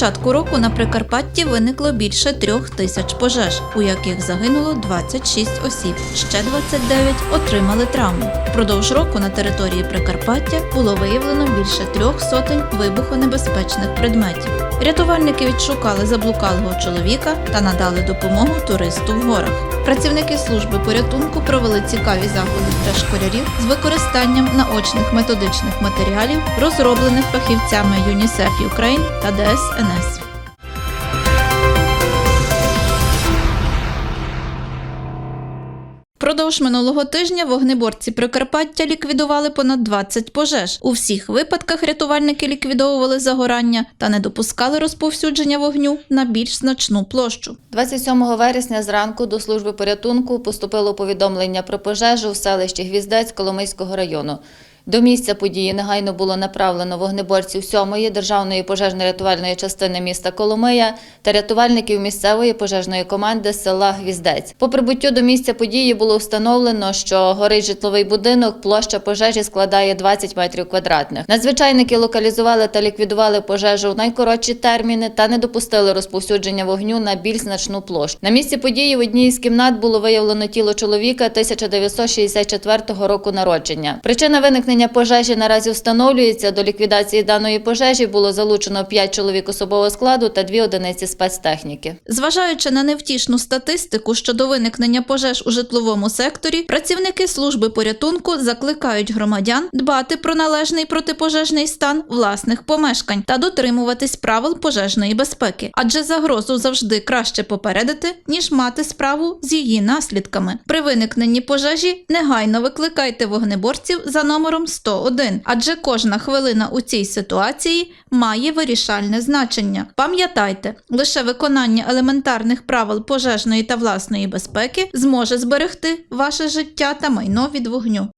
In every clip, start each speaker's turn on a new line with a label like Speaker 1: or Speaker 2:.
Speaker 1: початку року на Прикарпатті виникло більше трьох тисяч пожеж, у яких загинуло 26 осіб. Ще 29 отримали травми. Впродовж року на території Прикарпаття було виявлено більше трьох сотень вибухонебезпечних предметів. Рятувальники відшукали заблукалого чоловіка та надали допомогу туристу в горах. Працівники служби порятунку провели цікаві заходи для школярів з використанням наочних методичних матеріалів, розроблених фахівцями ЮНІСЕФ Україн та ДСНС. Продовж минулого тижня вогнеборці Прикарпаття ліквідували понад 20 пожеж. У всіх випадках рятувальники ліквідовували загорання та не допускали розповсюдження вогню на більш значну площу.
Speaker 2: 27 вересня зранку до служби порятунку поступило повідомлення про пожежу в селищі Гвіздець Коломийського району. До місця події негайно було направлено вогнеборців 7-ї державної пожежно-рятувальної частини міста Коломия та рятувальників місцевої пожежної команди села Гвіздець. По прибуттю до місця події було встановлено, що горить житловий будинок, площа пожежі складає 20 метрів квадратних. Надзвичайники локалізували та ліквідували пожежу в найкоротші терміни та не допустили розповсюдження вогню на більш значну площу. На місці події в одній із кімнат було виявлено тіло чоловіка 1964 року народження. Причина виникнення пожежі наразі встановлюється. До ліквідації даної пожежі було залучено 5 чоловік особового складу та 2 одиниці спецтехніки.
Speaker 1: Зважаючи на невтішну статистику щодо виникнення пожеж у житловому секторі, працівники служби порятунку закликають громадян дбати про належний протипожежний стан власних помешкань та дотримуватись правил пожежної безпеки, адже загрозу завжди краще попередити, ніж мати справу з її наслідками. При виникненні пожежі негайно викликайте вогнеборців за номером 101, адже кожна хвилина у цій ситуації має вирішальне значення. Пам'ятайте, лише виконання елементарних правил пожежної та власної безпеки зможе зберегти ваше життя та майно від вогню.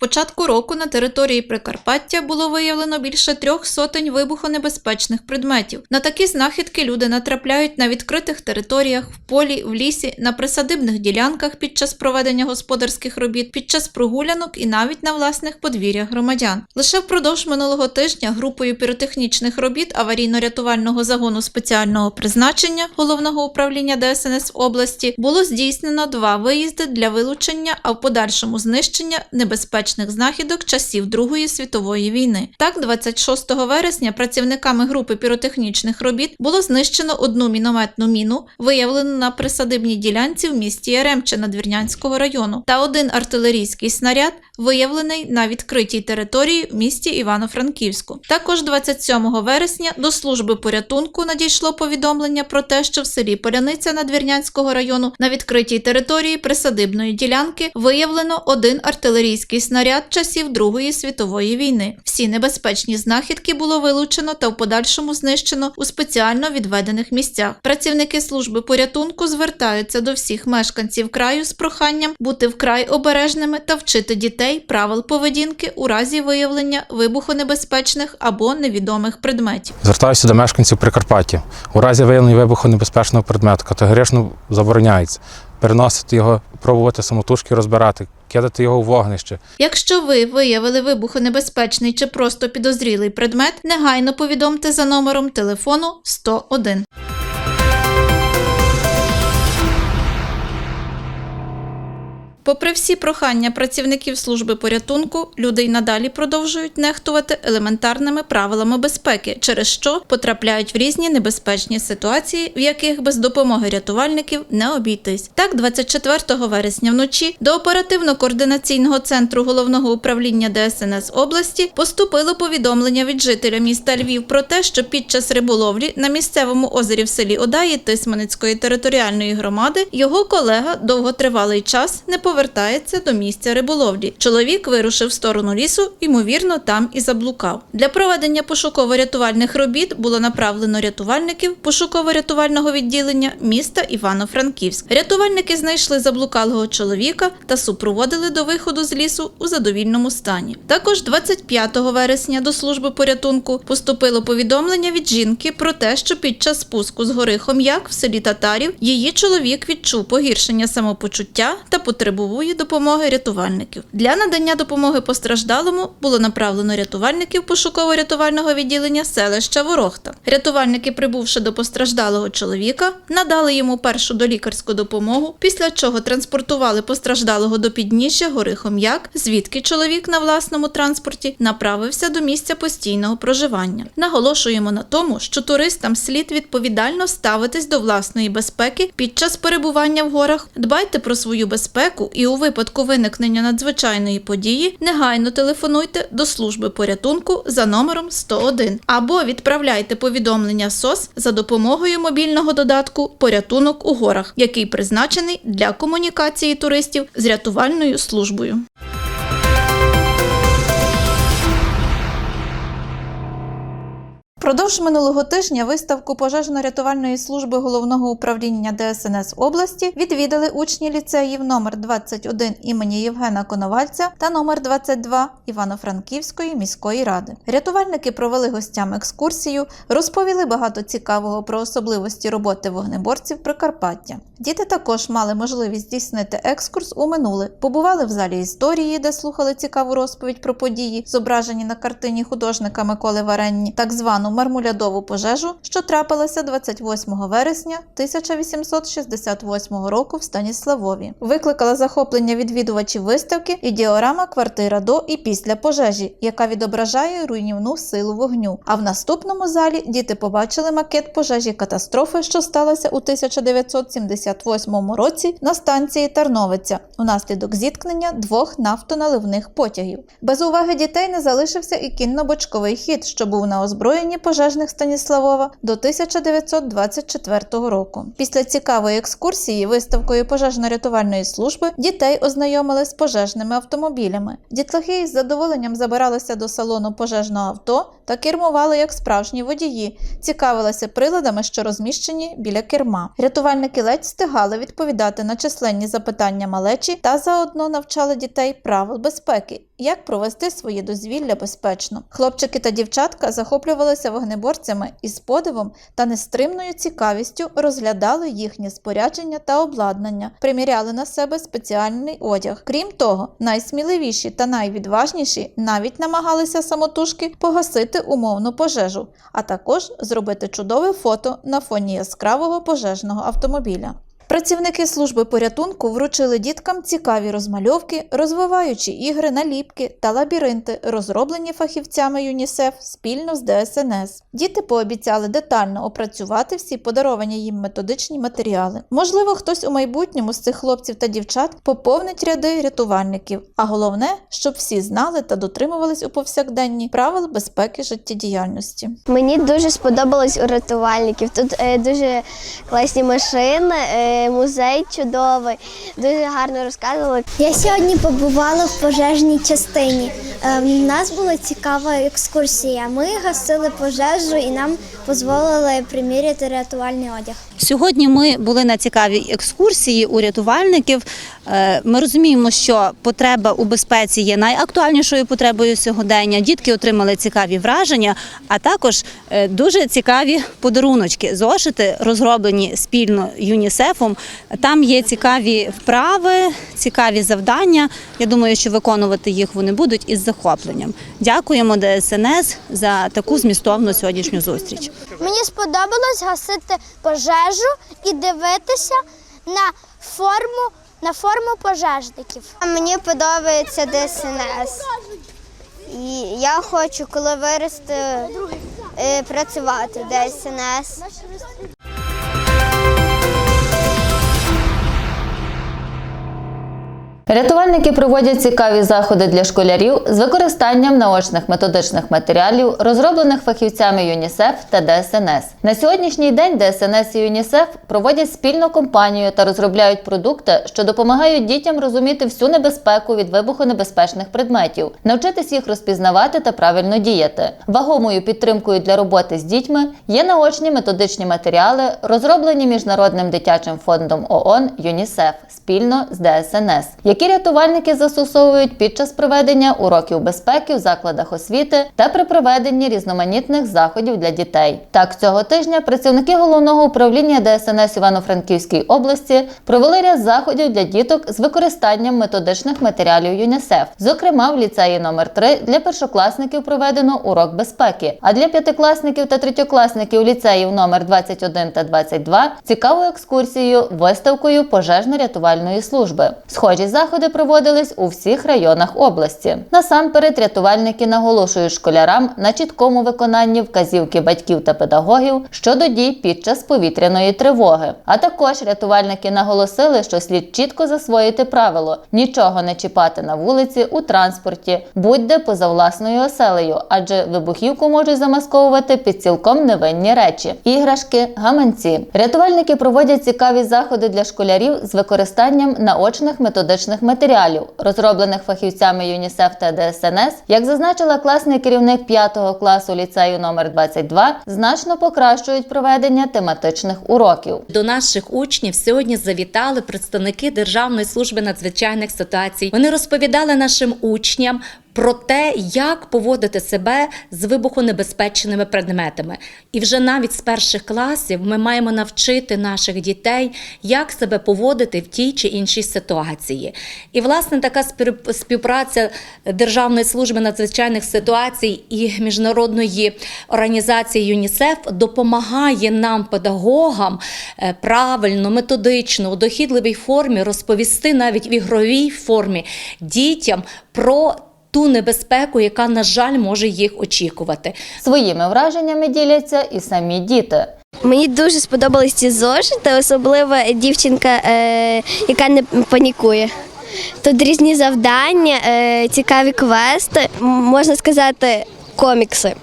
Speaker 1: Початку року на території Прикарпаття було виявлено більше трьох сотень вибухонебезпечних предметів. На такі знахідки люди натрапляють на відкритих територіях, в полі, в лісі, на присадибних ділянках під час проведення господарських робіт, під час прогулянок і навіть на власних подвір'ях громадян. Лише впродовж минулого тижня групою піротехнічних робіт аварійно-рятувального загону спеціального призначення головного управління ДСНС області було здійснено два виїзди для вилучення, а в подальшому знищення небезпечних знахідок часів Другої світової війни. Так, 26 вересня працівниками групи піротехнічних робіт було знищено одну мінометну міну, виявлену на присадибній ділянці в місті Яремче Надвірнянського району, та один артилерійський снаряд, виявлений на відкритій території в місті Івано-Франківську. Також 27 вересня до служби порятунку надійшло повідомлення про те, що в селі Поляниця Надвірнянського району на відкритій території присадибної ділянки виявлено один артилерійський снаряд часів Другої світової війни. Всі небезпечні знахідки було вилучено та в подальшому знищено у спеціально відведених місцях. Працівники служби порятунку звертаються до всіх мешканців краю з проханням бути вкрай обережними та вчити дітей правил поведінки у разі виявлення вибухонебезпечних або невідомих предметів.
Speaker 3: Звертаюся до мешканців Прикарпаття. У разі виявлення вибухонебезпечного предмету категорично забороняється переносити його, пробувати самотужки розбирати, кидати його у вогнище.
Speaker 1: Якщо ви виявили вибухонебезпечний чи просто підозрілий предмет, негайно повідомте за номером телефону 101. Попри всі прохання працівників служби порятунку, люди й надалі продовжують нехтувати елементарними правилами безпеки, через що потрапляють в різні небезпечні ситуації, в яких без допомоги рятувальників не обійтись. Так, 24 вересня вночі до оперативно-координаційного центру головного управління ДСНС області поступило повідомлення від жителя міста Львів про те, що під час риболовлі на місцевому озері в селі Одаї Тисманицької територіальної громади його колега довготривалий час не повертається до місця риболовлі. Чоловік вирушив в сторону лісу, ймовірно, там і заблукав. Для проведення пошуково-рятувальних робіт було направлено рятувальників пошуково-рятувального відділення міста Івано-Франківськ. Рятувальники знайшли заблукалого чоловіка та супроводили до виходу з лісу у задовільному стані. Також 25 вересня до служби порятунку поступило повідомлення від жінки про те, що під час спуску з гори Хом'як в селі Татарів її чоловік відчув погіршення самопочуття та потребував швидкої допомоги рятувальників. Для надання допомоги постраждалому було направлено рятувальників пошуково-рятувального відділення селища Ворохта. Рятувальники, прибувши до постраждалого чоловіка, надали йому першу долікарську допомогу, після чого транспортували постраждалого до підніжжя гори Хом'як, звідки чоловік на власному транспорті направився до місця постійного проживання. Наголошуємо на тому, що туристам слід відповідально ставитись до власної безпеки під час перебування в горах. Дбайте про свою безпеку і у випадку виникнення надзвичайної події негайно телефонуйте до служби порятунку за номером 101 або відправляйте повідомлення СОС за допомогою мобільного додатку Порятунок у горах, який призначений для комунікації туристів з рятувальною службою. Продовж минулого тижня виставку пожежно-рятувальної служби головного управління ДСНС області відвідали учні ліцеїв номер 21 імені Євгена Коновальця та номер 22 Івано-Франківської міської ради. Рятувальники провели гостям екскурсію, розповіли багато цікавого про особливості роботи вогнеборців Прикарпаття. Діти також мали можливість здійснити екскурс у минуле, побували в залі історії, де слухали цікаву розповідь про події, зображені на картині художника Миколи Варенні, так звану мармулядову пожежу, що трапилася 28 вересня 1868 року в Станіславові. Викликала захоплення відвідувачів виставки і діорама квартира до і після пожежі, яка відображає руйнівну силу вогню. А в наступному залі діти побачили макет пожежі катастрофи, що сталася у 1978 році на станції Тарновиця унаслідок зіткнення двох нафтоналивних потягів. Без уваги дітей не залишився і кінно-бочковий хід, що був на озброєнні пожежних Станіславова до 1924 року. Після цікавої екскурсії виставкою пожежно-рятувальної служби дітей ознайомили з пожежними автомобілями. Дітлахи із задоволенням забиралися до салону пожежного авто та кермували як справжні водії, цікавилися приладами, що розміщені біля керма. Рятувальники ледь встигали відповідати на численні запитання малечі та заодно навчали дітей правил безпеки. Як провести своє дозвілля безпечно? Хлопчики та дівчатка захоплювалися вогнеборцями і з подивом та нестримною цікавістю розглядали їхнє спорядження та обладнання, приміряли на себе спеціальний одяг. Крім того, найсміливіші та найвідважніші навіть намагалися самотужки погасити умовну пожежу, а також зробити чудове фото на фоні яскравого пожежного автомобіля. Працівники служби порятунку вручили діткам цікаві розмальовки, розвиваючі ігри, наліпки та лабіринти, розроблені фахівцями ЮНІСЕФ спільно з ДСНС. Діти пообіцяли детально опрацювати всі подаровані їм методичні матеріали. Можливо, хтось у майбутньому з цих хлопців та дівчат поповнить ряди рятувальників. А головне, щоб всі знали та дотримувались у повсякденні правил безпеки життєдіяльності.
Speaker 4: Мені дуже сподобалось у рятувальників. Тут е, дуже класні машини, е, музей чудовий, дуже гарно розказували.
Speaker 5: Я сьогодні побувала в пожежній частині. У нас була цікава екскурсія. Ми гасили пожежу і нам дозволили приміряти рятувальний одяг.
Speaker 6: Сьогодні ми були на цікавій екскурсії у рятувальників. Е, Ми розуміємо, що потреба у безпеці є найактуальнішою потребою сьогодення. Дітки отримали цікаві враження, а також е, дуже цікаві подаруночки. Зошити розроблені спільно ЮНІСЕФом. Там є цікаві вправи, цікаві завдання. Я думаю, що виконувати їх вони будуть із захопленням. Дякуємо ДСНС за таку змістовну сьогоднішню зустріч.
Speaker 5: Мені сподобалось гасити пожежу і дивитися на форму, на форму пожежників. Мені подобається ДСНС. І я хочу, коли вирости, е, працювати в ДСНС.
Speaker 2: Рятувальники проводять цікаві заходи для школярів з використанням наочних методичних матеріалів, розроблених фахівцями ЮНІСЕФ та ДСНС. На сьогоднішній день ДСНС і ЮНІСЕФ проводять спільну кампанію та розробляють продукти, що допомагають дітям розуміти всю небезпеку від вибухонебезпечних предметів, навчитись їх розпізнавати та правильно діяти. Вагомою підтримкою для роботи з дітьми є наочні методичні матеріали, розроблені міжнародним дитячим фондом ООН ЮНІСЕФ спільно з ДСНС, які рятувальники застосовують під час проведення уроків безпеки в закладах освіти та при проведенні різноманітних заходів для дітей. Так, цього тижня працівники головного управління ДСНС Івано-Франківській області провели ряд заходів для діток з використанням методичних матеріалів ЮНІСЕФ. Зокрема, в ліцеї номер 3 для першокласників проведено урок безпеки, а для п'ятикласників та третьокласників ліцеїв номер 21 та 22 цікаву екскурсією виставкою пожежно-рятувальної служби. Схожі заходи проводились у всіх районах області. Насамперед, рятувальники наголошують школярам на чіткому виконанні вказівки батьків та педагогів щодо дій під час повітряної тривоги. А також рятувальники наголосили, що слід чітко засвоїти правило нічого не чіпати на вулиці у транспорті, будь-де поза власною оселею, адже вибухівку можуть замасковувати під цілком невинні речі: іграшки, гаманці. Рятувальники проводять цікаві заходи для школярів з використанням наочних методичних матеріалів, розроблених фахівцями ЮНІСЕФ та ДСНС, як зазначила класний керівник 5 класу ліцею номер 22, значно покращують проведення тематичних уроків.
Speaker 7: До наших учнів сьогодні завітали представники Державної служби надзвичайних ситуацій. Вони розповідали нашим учням. Про те, як поводити себе з вибухонебезпечними предметами, і вже навіть з перших класів ми маємо навчити наших дітей, як себе поводити в тій чи іншій ситуації. І власне така співпраця Державної служби надзвичайних ситуацій і міжнародної організації ЮНІСЕФ допомагає нам, педагогам, е, правильно, методично, у дохідливій формі розповісти навіть в ігровій формі дітям про ту небезпеку, яка, на жаль, може їх очікувати.
Speaker 2: Своїми враженнями діляться і самі діти.
Speaker 4: Мені дуже сподобались ці зошити, особливо дівчинка, е, яка не панікує. Тут різні завдання, е, цікаві квести, можна сказати, комікси,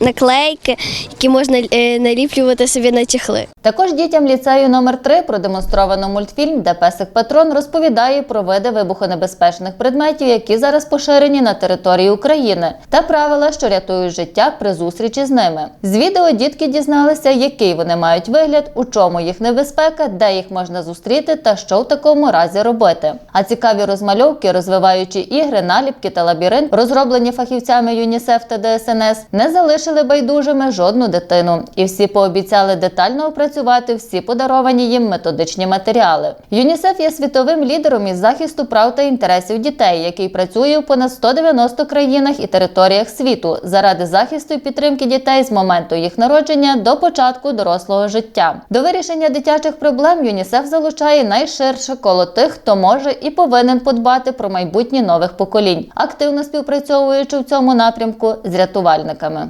Speaker 4: наклейки, які можна е, наліплювати собі на чехли.
Speaker 2: Також дітям ліцею номер 3 продемонстровано мультфільм, де песик Патрон розповідає про види вибухонебезпечних предметів, які зараз поширені на території України, та правила, що рятують життя при зустрічі з ними. З відео дітки дізналися, який вони мають вигляд, у чому їх небезпека, де їх можна зустріти та що в такому разі робити. А цікаві розмальовки, розвиваючі ігри, наліпки та лабіринт, розроблені фахівцями ЮНІСЕФ та ДСНС, не залишили байдужими жодну дитину, і всі пообіцяли детально опрацювати всі подаровані їм методичні матеріали. ЮНІСЕФ є світовим лідером із захисту прав та інтересів дітей, який працює у понад 190 країнах і територіях світу заради захисту і підтримки дітей з моменту їх народження до початку дорослого життя. До вирішення дитячих проблем ЮНІСЕФ залучає найширше коло тих, хто може і повинен подбати про майбутнє нових поколінь, активно співпрацьовуючи в цьому напрямку з рятувальниками.